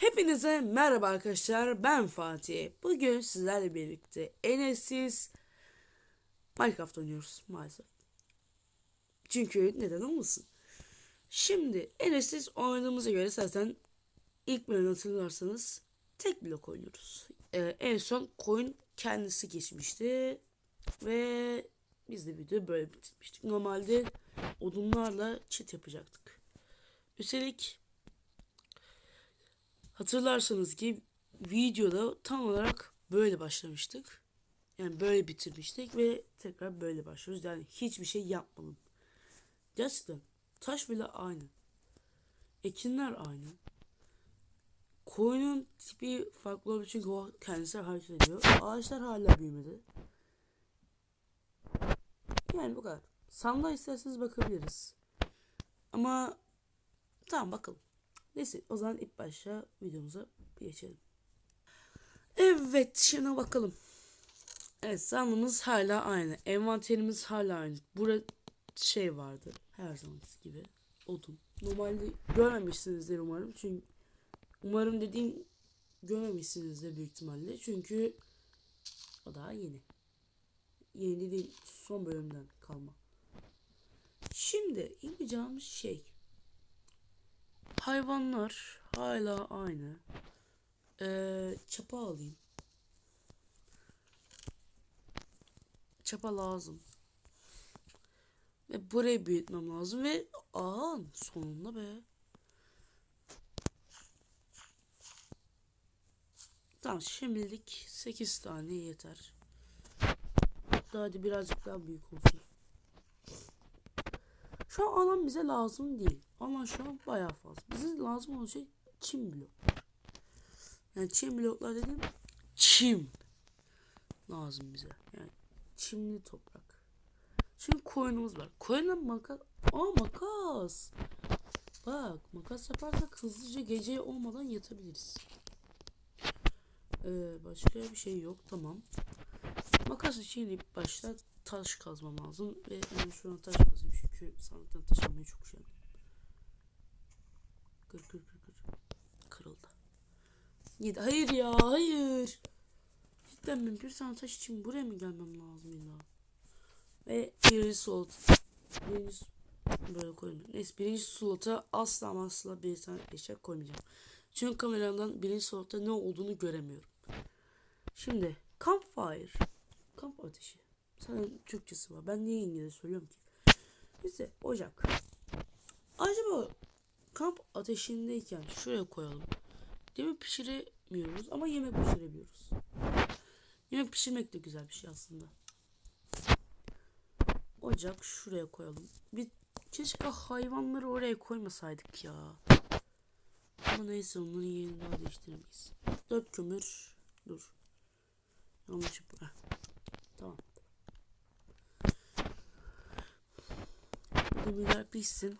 Hepinize merhaba arkadaşlar ben Fatih. Bugün sizlerle birlikte Enes'siz Minecraft oynuyoruz maalesef. Çünkü neden olmasın. Şimdi Enes'siz oynadığımıza göre zaten ilk bölümü hatırlarsanız tek blok oynuyoruz. Ee, en son koyun kendisi geçmişti ve biz de videoyu böyle bitirmiştik. Normalde odunlarla çit yapacaktık. Üstelik Hatırlarsanız ki videoda tam olarak böyle başlamıştık. Yani böyle bitirmiştik ve tekrar böyle başlıyoruz. Yani hiçbir şey yapmadım. Gerçekten taş bile aynı. Ekinler aynı. Koyunun tipi farklı olduğu çünkü o kendisi hareket ediyor. Ağaçlar hala büyümedi. Yani bu kadar. Sandığa isterseniz bakabiliriz. Ama tamam bakalım. Neyse o zaman ilk başta videomuza geçelim. Evet şimdi bakalım. Evet sandığımız hala aynı. Envanterimiz hala aynı. Burada şey vardı. Her zaman gibi. Odun. Normalde görmemişsinizdir umarım. Çünkü umarım dediğim görmemişsinizdir büyük ihtimalle. Çünkü o daha yeni. Yeni dediğim son bölümden kalma. Şimdi yapacağımız şey Hayvanlar hala aynı. Ee, çapa alayım. Çapa lazım. Ve burayı büyütmem lazım ve aa sonunda be. Tamam şimdilik 8 tane yeter. Hatta hadi birazcık daha büyük olsun. Şu an alan bize lazım değil. Ama şu an bayağı fazla. Bize lazım olan şey çim blok. Yani çim bloklar dediğim çim lazım bize. Yani çimli toprak. Şimdi koyunumuz var. Koyuna makas. Aa makas. Bak makas yaparsak hızlıca gece olmadan yatabiliriz. Ee, başka bir şey yok. Tamam. Makas için ilk başta taş kazmam lazım. Ve hemen şu an taş kazayım çünkü sandıktan taş almayı çok şey Kır kır kır kır. Kırıldı. Yedi. Hayır ya hayır. Cidden ben bir tane taş için buraya mı gelmem lazım illa? Ve birinci slot. Birinci böyle koymayayım. Neyse birinci slota asla asla bir tane eşya koymayacağım. Çünkü kameramdan birinci slotta ne olduğunu göremiyorum. Şimdi campfire. Kamp ateşi. Sana Türkçesi var. Ben niye İngilizce söylüyorum ki? Neyse ocak. Acaba kamp ateşindeyken şuraya koyalım. Yemek pişiremiyoruz ama yemek pişirebiliyoruz. Yemek pişirmek de güzel bir şey aslında. Ocak şuraya koyalım. Bir keşke hayvanları oraya koymasaydık ya. Ama neyse onların yerini daha değiştiremeyiz. Dört kömür. Dur. Yanlış yapma. Tamam. Demirler pişsin.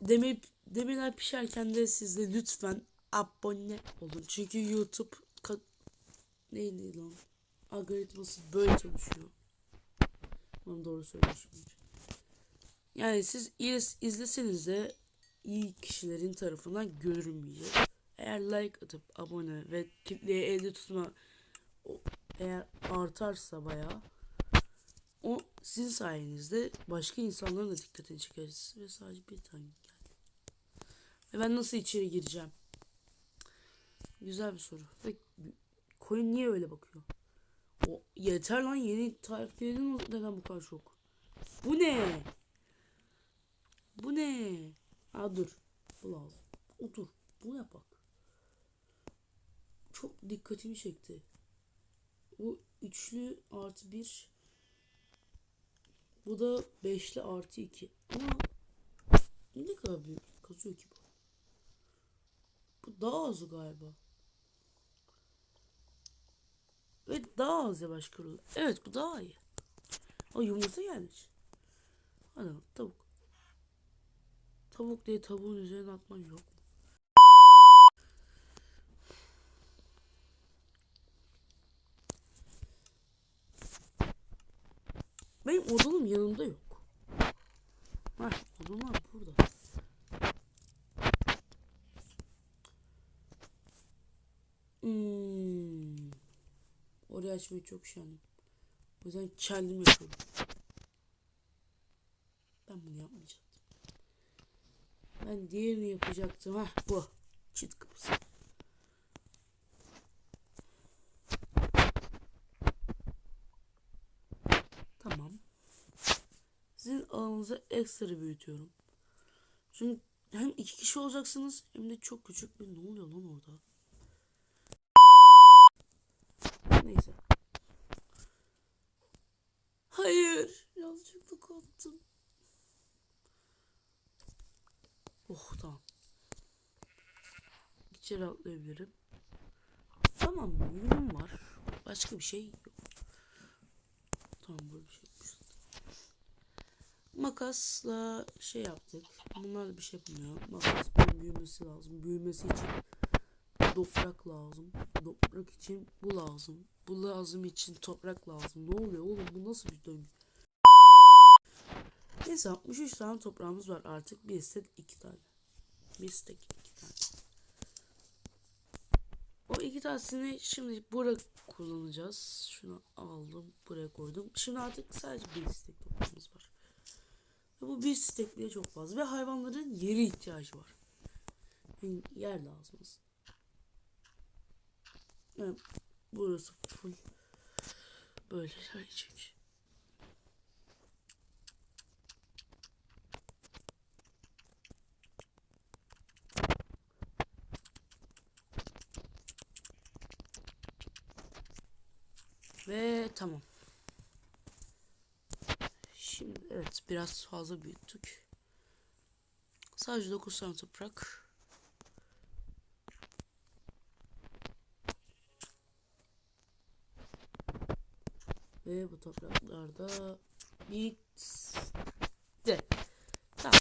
Demir, demirler pişerken de siz de lütfen abone olun. Çünkü YouTube neydi lan? Algoritması böyle çalışıyor. Ben doğru söylüyorsun. Yani siz iz, izleseniz de iyi kişilerin tarafından görünmeyecek. Eğer like atıp abone ve kitleyi elde tutma eğer artarsa bayağı o sizin sayenizde başka insanların da dikkatini çekeriz. Ve sadece bir tane geldi. Ve ben nasıl içeri gireceğim? Güzel bir soru. Ve koyun niye öyle bakıyor? O yeter lan yeni tariflerin neden bu kadar çok? Bu ne? Bu ne? Ha dur. Bu lazım. Otur. Bunu yap bak. Çok dikkatimi çekti. Bu üçlü artı bir bu da 5'li artı 2. Ama ne kadar büyük kazıyor ki bu. Bu daha az galiba. Ve daha az yavaş kırılıyor. Evet bu daha iyi. O yumurta gelmiş. Hadi tavuk. Tavuk diye tavuğun üzerine atman yok. benim odunum yanımda yok. Ha odunlar burada. Hmm. Orayı açmayı çok şahanem. O yüzden kendim yapıyorum. Ben bunu yapmayacaktım. Ben diğerini yapacaktım. Ha bu. Çit kapısı. Alanınızı ekstra büyütüyorum. Çünkü hem iki kişi olacaksınız hem de çok küçük bir ne oluyor lan orada? Neyse. Hayır. Yanlışlıkla koptum. Oh tamam. İçeri atlayabilirim. Tamam yünüm var. Başka bir şey yok. Tamam böyle bir şey. Makasla şey yaptık. Bunlarla bir şey yapmıyor. Makas büyümesi lazım. Büyümesi için toprak lazım. Toprak için bu lazım. Bu lazım için toprak lazım. Ne oluyor oğlum bu nasıl bir döngü? Neyse 63 tane toprağımız var artık. Bir istek iki tane. Bir istek iki tane. O iki tanesini şimdi burada kullanacağız. Şunu aldım buraya koydum. Şimdi artık sadece bir istek toprağımız var. Ve bu bir bile çok fazla. Ve hayvanların yeri ihtiyacı var. Yani yer lazım. Yani burası full böyle gelecek. Ve tamam. Şimdi evet biraz fazla büyüttük. Sadece 9 tane toprak. Ve bu topraklarda bitti. Tamam.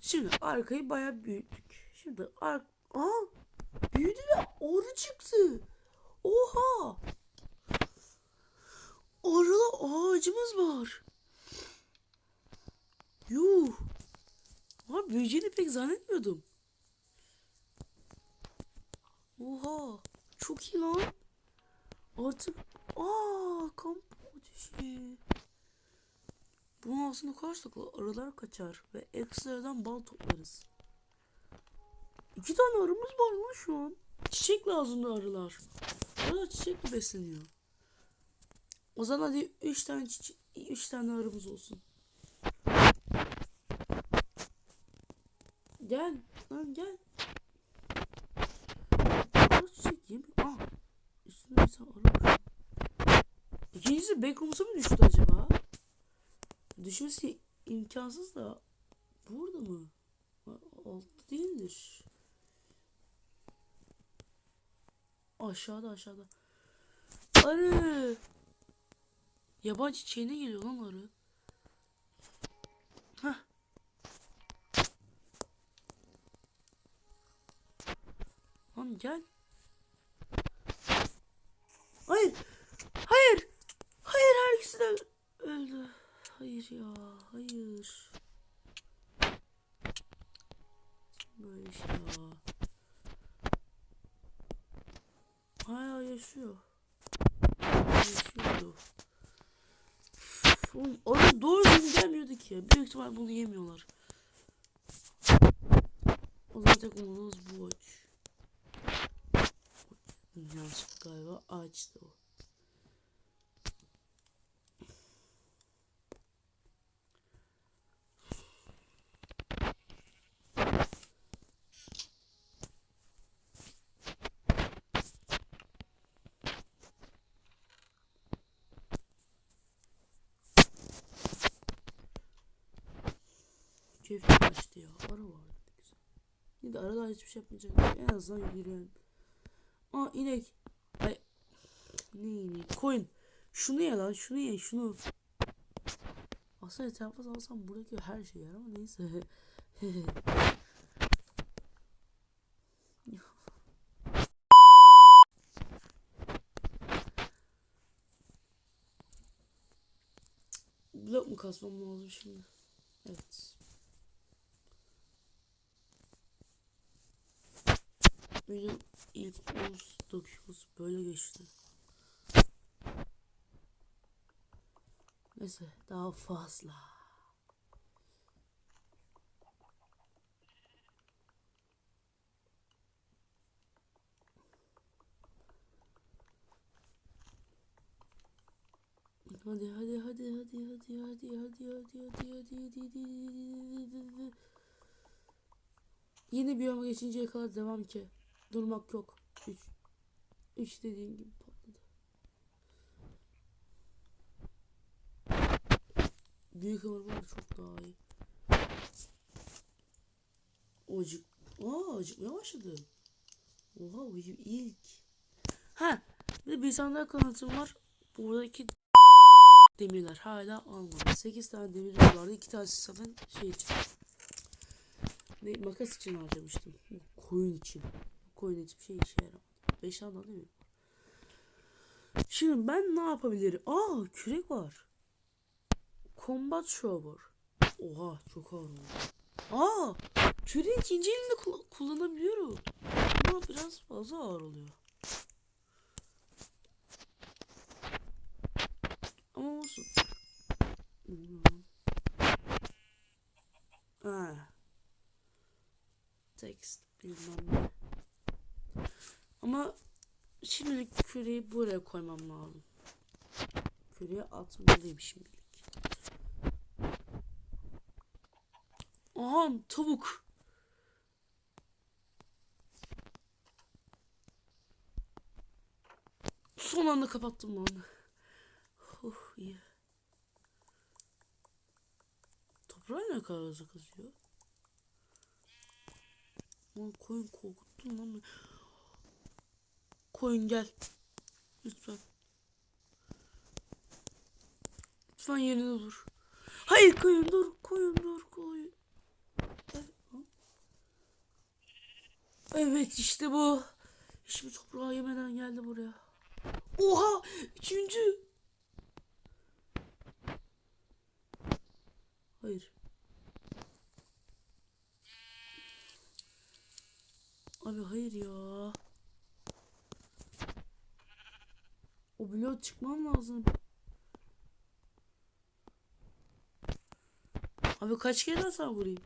Şimdi arkayı bayağı büyüttük. Şimdi ar Aa, büyüdü ve arı çıktı. Oha. Arılı ağacımız var. Yuh. Abi büyüyeceğini pek zannetmiyordum. Oha. Çok iyi lan. Artık aa kamp ateşi. Bunu aslında koyarsak arılar kaçar ve ekstradan bal toplarız. İki tane arımız var lan şu an. Çiçek lazımdı arılar. Arılar çiçekle besleniyor. O zaman hadi 3 tane çiçek, 3 tane arımız olsun. Gel. Lan gel. Çiçek yemi. Ah. Tane arı var. İkincisi backroom'sa mı düştü acaba? Düşmesi imkansız da. Burada mı? Altta değildir. Aşağıda aşağıda. Arı. Yaban çiçeğine geliyor lan arı. Lan gel. Hayır. Hayır. Hayır her ikisi de öldü. Hayır ya. Hayır. Böyle şey ya. Hala yaşıyor. Yaşıyordu. Oğlum orada doğru düzgün gelmiyordu ki. Büyük ihtimal bunu yemiyorlar. O zaman tek umudumuz bu Yanlışlıkla galiba ağaçtı o. Keyfim kaçtı ya. Arı vardı ne güzel. İyi de arılar hiçbir şey yapmayacak. En azından yürüyen. Aa inek. Ay. Ne ineği? Koyun. Şunu ye lan. Şunu ye. Şunu. Aslında etrafa salsam buradaki her şey yer ama neyse. Blok mu kasmam lazım şimdi? Evet. Benim ilk 10 dakikası böyle geçti. Neyse daha fazla. Hadi hadi hadi hadi hadi hadi hadi hadi hadi hadi hadi hadi hadi Yeni bir yoma geçinceye kadar devam ki. Durmak yok. 3 3 dediğim gibi patladı. Büyük hamur var çok daha iyi. Acık. Aa acıkmaya başladı. Oha bu ilk. Ha bir de bir daha kanıtım var. Buradaki demirler hala almadı. 8 tane demir vardı. 2 tanesi zaten şey için. Ne, makas için harcamıştım. Koyun için. Koyun hiçbir şey işe yaramadı. 5 tane değil mi? Şimdi ben ne yapabilirim? Aa kürek var. Combat Shower. Oha çok ağır oldu. Aa küreği ikinci elinde kull- kullanabiliyorum. Ama biraz fazla ağır oluyor. Ama olsun. Bilmiyorum. Ha. Text bilmem ne. Ama şimdilik küreği buraya koymam lazım. Küreye atmalıyım şimdilik. Aha tavuk. Son anda kapattım lan. Oh iyi. Toprağı ne kadar hızlı kazıyor? Lan koyun korkuttun lan. Koyun gel. Lütfen. Lütfen yerine dur. Hayır koyun dur. Koyun dur koyun. Evet işte bu. Hiçbir toprağı yemeden geldi buraya. Oha! Üçüncü. Hayır. Abi hayır ya. O bloğa çıkmam lazım. Abi kaç kere daha sana vurayım?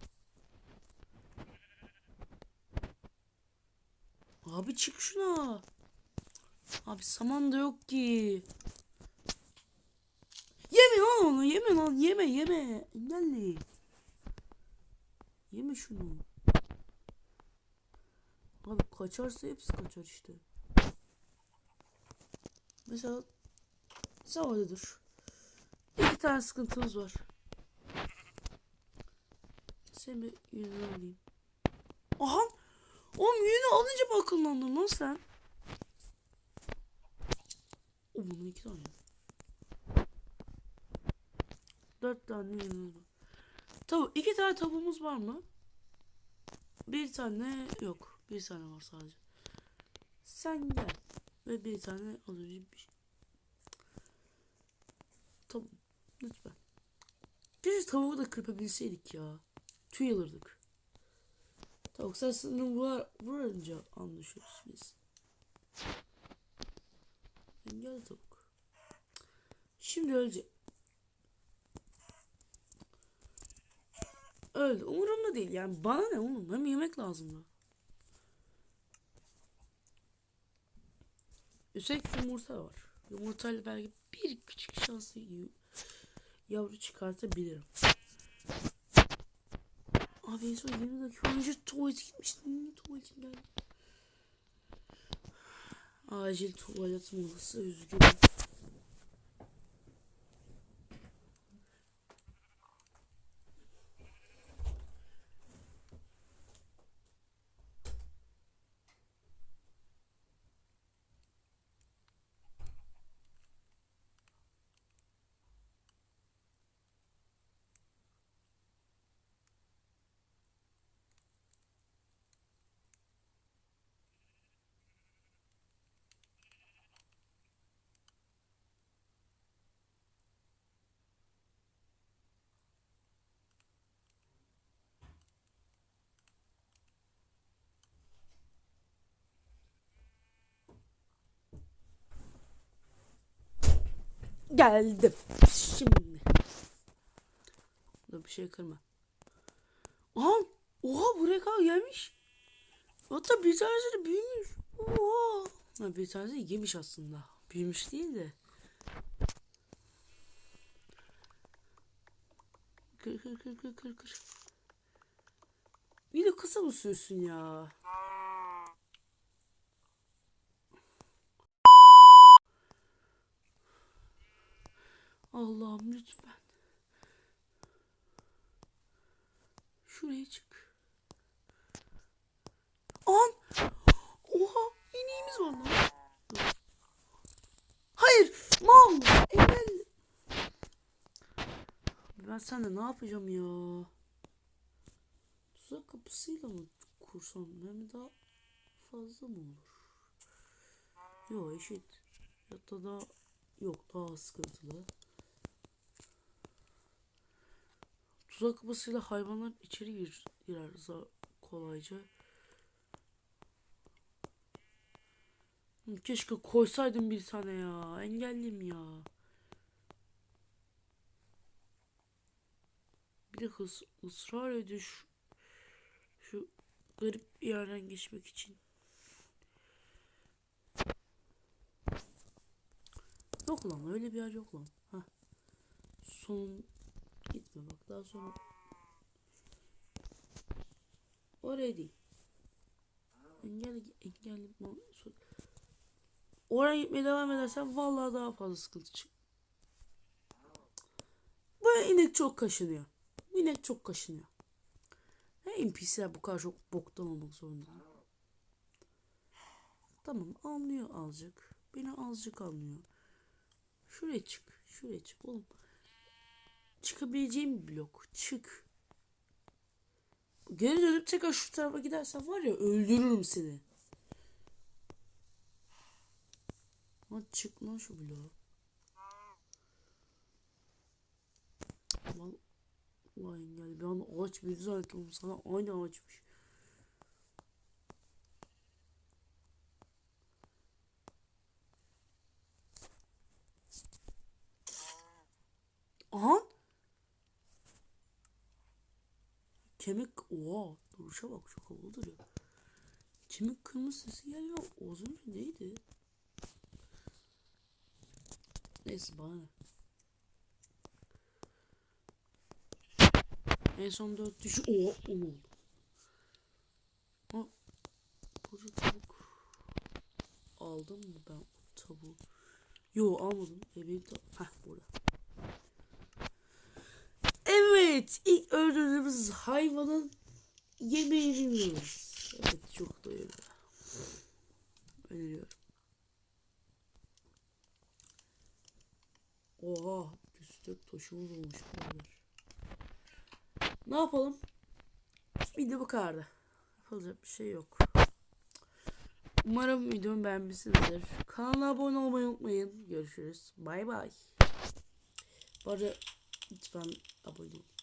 Abi çık şuna. Abi saman da yok ki. Yeme lan onu yeme lan yeme yeme. Engelli. Yeme şunu. Abi kaçarsa hepsi kaçar işte. Mesela dur. İki tane sıkıntımız var. Sen bir yüzünü alayım. Aha! Oğlum yüzünü alınca mı akıllandın lan sen? O bunun iki tane. Dört tane yüzümüz var. Tavuk. iki tane tavuğumuz var mı? Bir tane yok. Bir tane var sadece. Sen gel. Ve bir tane az önce bir şey. Tamam. Lütfen. Keşke tavuğu da kırpabilseydik ya. Tüy alırdık. Tavuk sınırını vur, vurunca anlaşıyoruz biz. Gel tavuk. Şimdi ölecek. Öldü. Umurumda değil yani. Bana ne oğlum? Hem yemek lazım Üstelik yumurta var. Yumurtayla belki bir küçük şanslı yu- yavru çıkartabilirim. Abi en son 20 dakika önce tuvalete gitmiştim. Niye tuvaletim geldi? Acil tuvalet molası üzgünüm. Geldim. Şimdi. Dur bir şey kırma. Aha, oha buraya kadar gelmiş. Hatta bir tanesi de büyümüş. Oha. Ha, bir tanesi yemiş aslında. Büyümüş değil de. Kır kır kır kır kır kır. Bir de kısa mı sürsün ya? Allah'ım lütfen. Şuraya çık. An! Oha! ineğimiz var lan. Hayır! Mal! Engel! Ben sende ne yapacağım ya? Tuzak kapısıyla mı kursam? Hem daha fazla mı olur? Yok eşit. Ya da daha yok daha sıkıntılı. Tuzak kapısıyla hayvanlar içeri gir, girer kolayca. Keşke koysaydım bir tane ya. Engelliyim ya. Bir de hız, ısrar ediyor şu, şu garip bir yerden geçmek için. Yok lan öyle bir yer yok lan. Heh. Son bak daha sonra. Oraya değil. Engel so- Oraya gitmeye devam edersen vallahi daha fazla sıkıntı çık. Bu inek çok kaşınıyor. Bu inek çok kaşınıyor. Ne NPC'ler bu kadar çok boktan olmak zorunda. Tamam anlıyor azıcık. Beni azıcık anlıyor. Şuraya çık. Şuraya çık oğlum. Çıkabileceğim bir blok. Çık. Geri dönüp tekrar şu tarafa gidersen var ya öldürürüm seni. Lan çık lan şu bloğa. Vay engel bir an ağaç bir zannettim sana aynı ağaçmış. Aha. Kemik oha duruşa bak çok havalı. Kemik kırmızı sesi geliyor. O az neydi? Neyse bana. En son dört düş... Oha on oldu. Ha. Burada tavuk. Aldım mı ben tavuğu? Yo almadım. E benim. Heh burada. Evet. ilk öldürdüğümüz hayvanın yemeğini yiyoruz. Evet çok doyuruyor. Öneriyorum. Oha. Üstte taşımız olmuş. Ne yapalım? Video bu kadardı. Yapılacak bir şey yok. Umarım videomu beğenmişsinizdir. Kanala abone olmayı unutmayın. Görüşürüz. Bay bay. Bu arada lütfen abone olun.